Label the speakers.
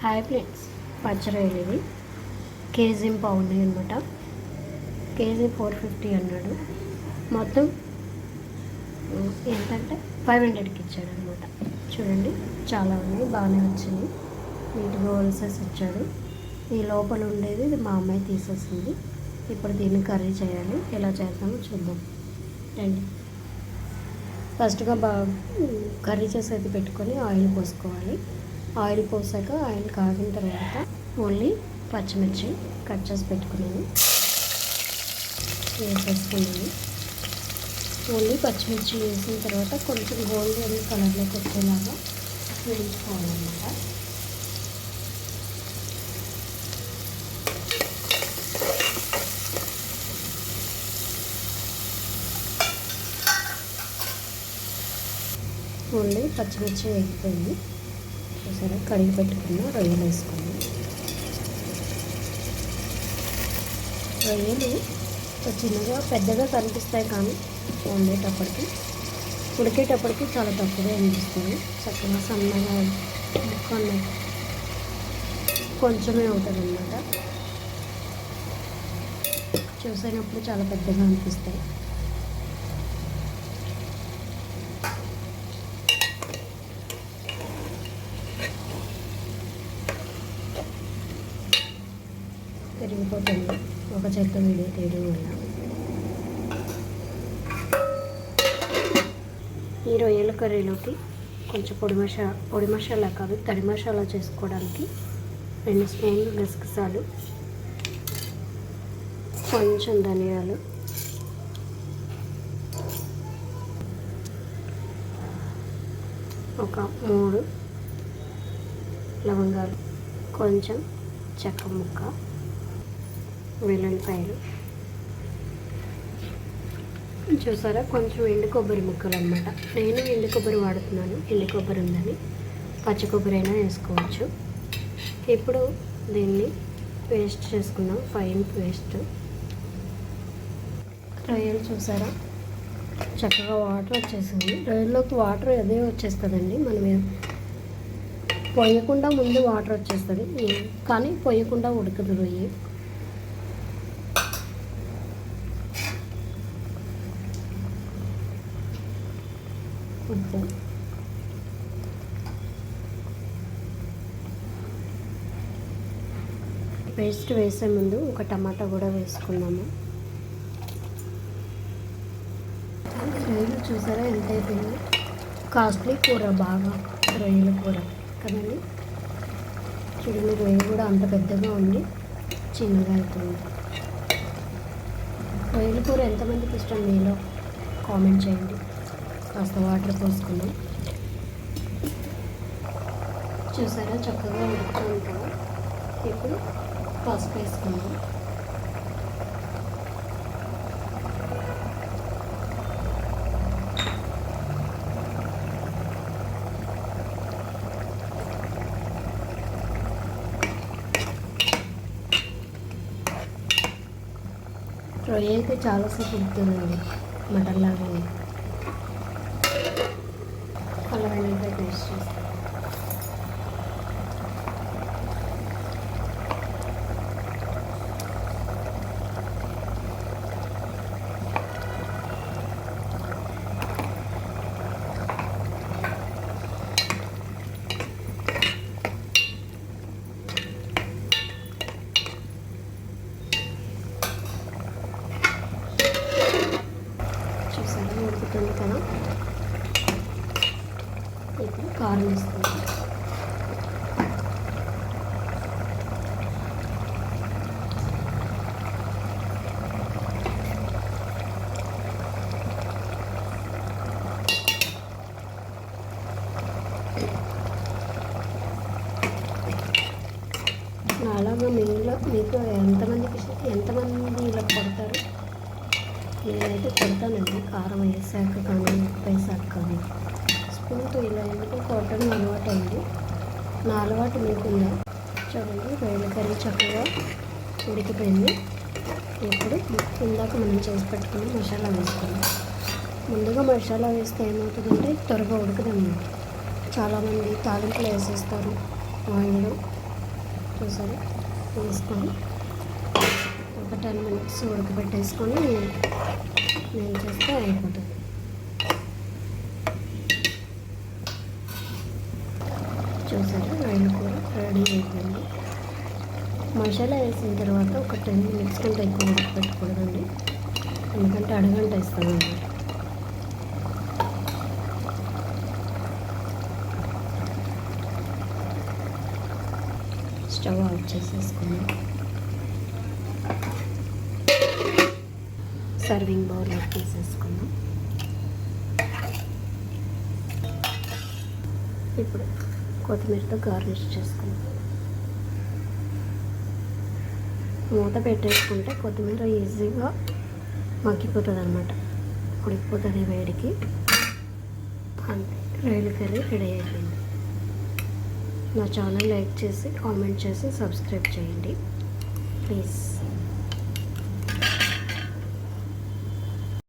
Speaker 1: Hi friends పచ్చరొయ్యలు ఇవి KG బాగున్నాయి అనమాట కేజీ ఫోర్ ఫిఫ్టీ అన్నాడు. మొత్తం ఎంతంటే ఏంటంటే ఫైవ్ హండ్రెడ్కి ఇచ్చాడు అనమాట చూడండి చాలా ఉన్నాయి బాగానే వచ్చింది. నీట్గా హోల్సేస్ ఇచ్చాడు. ఈ లోపల ఉండేది ఇది మా అమ్మాయి తీసేసింది. ఇప్పుడు దీన్ని కర్రీ చేయాలి. ఎలా చేద్దామో చూద్దాం. రండి. ఫస్ట్గా బాగా కర్రీ చేసేది పెట్టుకొని ఆయిల్ పోసుకోవాలి. ఆయిల్ పోసాక ఆయిల్ కాగిన తర్వాత ఓన్లీ పచ్చిమిర్చి కట్ చేసి పెట్టుకున్నాను. వేసేసుకున్నాను. ఓన్లీ పచ్చిమిర్చి వేసిన తర్వాత కొంచెం గోల్డెన్ కలర్లోకి వచ్చేలాగా వేయించుకోవాలన్నమాట ఓన్లీ పచ్చిమిర్చి వేగిపోయింది. చూసారా కడిగి పెట్టుకున్న రొయ్యలు వేసుకున్నాం. రొయ్యలు చిన్నగా పెద్దగా కనిపిస్తాయి కానీ వండేటప్పటికి ఉడికేటప్పటికి చాలా తక్కువగా అనిపిస్తుంది చక్కగా సన్నగా ముక్కలు కొంచెమే ఉంటుంది అన్నమాట చూసినప్పుడు చాలా పెద్దగా అనిపిస్తాయి. పెరిగిపోతుంది. ఒక చెక్క వీడియో తీయడం వల్ల ఈ రొయ్యల కర్రీలోకి కొంచెం పొడి మసా పొడి మసాలా కాదు తడి మసాలా చేసుకోవడానికి రెండు స్పూన్లు గసగసాలు కొంచెం ధనియాలు ఒక మూడు లవంగాలు కొంచెం చెక్క ముక్క వెల్లుల్లిపాయలు. చూసారా? కొంచెం ఎండు కొబ్బరి ముక్కలు అనమాట నేను ఎండు కొబ్బరి వాడుతున్నాను. ఎండు కొబ్బరి ఉందని. పచ్చి కొబ్బరి అయినా వేసుకోవచ్చు. ఇప్పుడు దీన్ని పేస్ట్ చేసుకుందాం. Fine paste. రొయ్యలు చూసారా? చక్కగా వాటర్ వచ్చేసింది. రొయ్యల్లోకి వాటర్ అదే వచ్చేస్తుందండి. మనం పొయ్యకుండా ముందు వాటర్ వచ్చేస్తుంది. కానీ పొయ్యకుండా ఉడకదు రొయ్యి. ఉప్పు పేస్ట్ వేసే ముందు ఒక టమాటా కూడా వేసుకున్నాము రొయ్యలు చూసారా? ఎంత అయిపోయింది? కాస్ట్లీ కూర బాగా రొయ్యల కూర. కదండి? చూడండి రొయ్య కూడా అంత పెద్దగా ఉండి చిన్నగా అవుతుంది. రొయ్యల కూర ఎంతమందికి ఇష్టం? మీలో కామెంట్ చేయండి. కాస్త వాటర్ పోసుకున్నాం చూసారా? చక్కగా ఉడుకుతుంది కదా ఇప్పుడు పసుపు వేసుకున్నాం రొయ్య అయితే చాలాసేపు ఉడుకుతుందండి. మటన్ లాగానే అల్లం వెల్లుల్లిపాయ పేస్ట్ చేస్తాం చూసారా ఉడుకుతుంది ఇప్పుడు కారం వేసుకుంటాం అలాగా మీలో మీకు ఎంతమందికి ఎంతమంది ఇలా నేనైతే కొడతానండి కారం వేసాక కానీ ఉప్పు వేసాక కానీ. స్పూన్తో ఇలా ఎందుకు కొట్టడం అలవాటు అండి నా అలవాటు మీకుందా? చూడండి రొయ్యల కర్రీ చక్కగా ఉడికిపోయింది. ఇప్పుడు ఇందాక మనం చేసి పెట్టుకున్న మసాలా వేసుకుందాం. ముందుగా మసాలా వేస్తే ఏమవుతుందంటే త్వరగా ఉడకదన్నమాట. చాలామంది తాలింపులు వేసేస్తారు ఆయిల్ చూసారు? వేసుకొని ఒక టెన్ మినిట్స్ ఉడకబెట్టేసుకొని నేను చేస్తే అయిపోతుంది. చూసారు? రొయ్యల కూర రెడీ అయిపోయింది. మసాలా వేసిన తర్వాత ఒక టెన్ మినిట్స్ కంటే ఎక్కువ ఉడకబెట్టకూడదండి. ఎందుకంటే అడగంట ఇస్తామండి స్టవ్ ఆఫ్ చేసేసుకున్నాం సర్వింగ్ బౌల్లోకి తీసేసుకున్నాం ఇప్పుడు కొత్తిమీరతో గార్నిష్ చేసుకున్నాం మూత పెట్టేసుకుంటే కొత్తిమీర ఈజీగా మగ్గిపోతుంది అనమాట ఉడికిపోతుంది వేడికి. అంతే. రైలు కర్రీ రెడీ అయిపోయింది. నా ఛానల్ లైక్ చేసి కామెంట్ చేసి సబ్స్క్రైబ్ చేయండి. ప్లీజ్.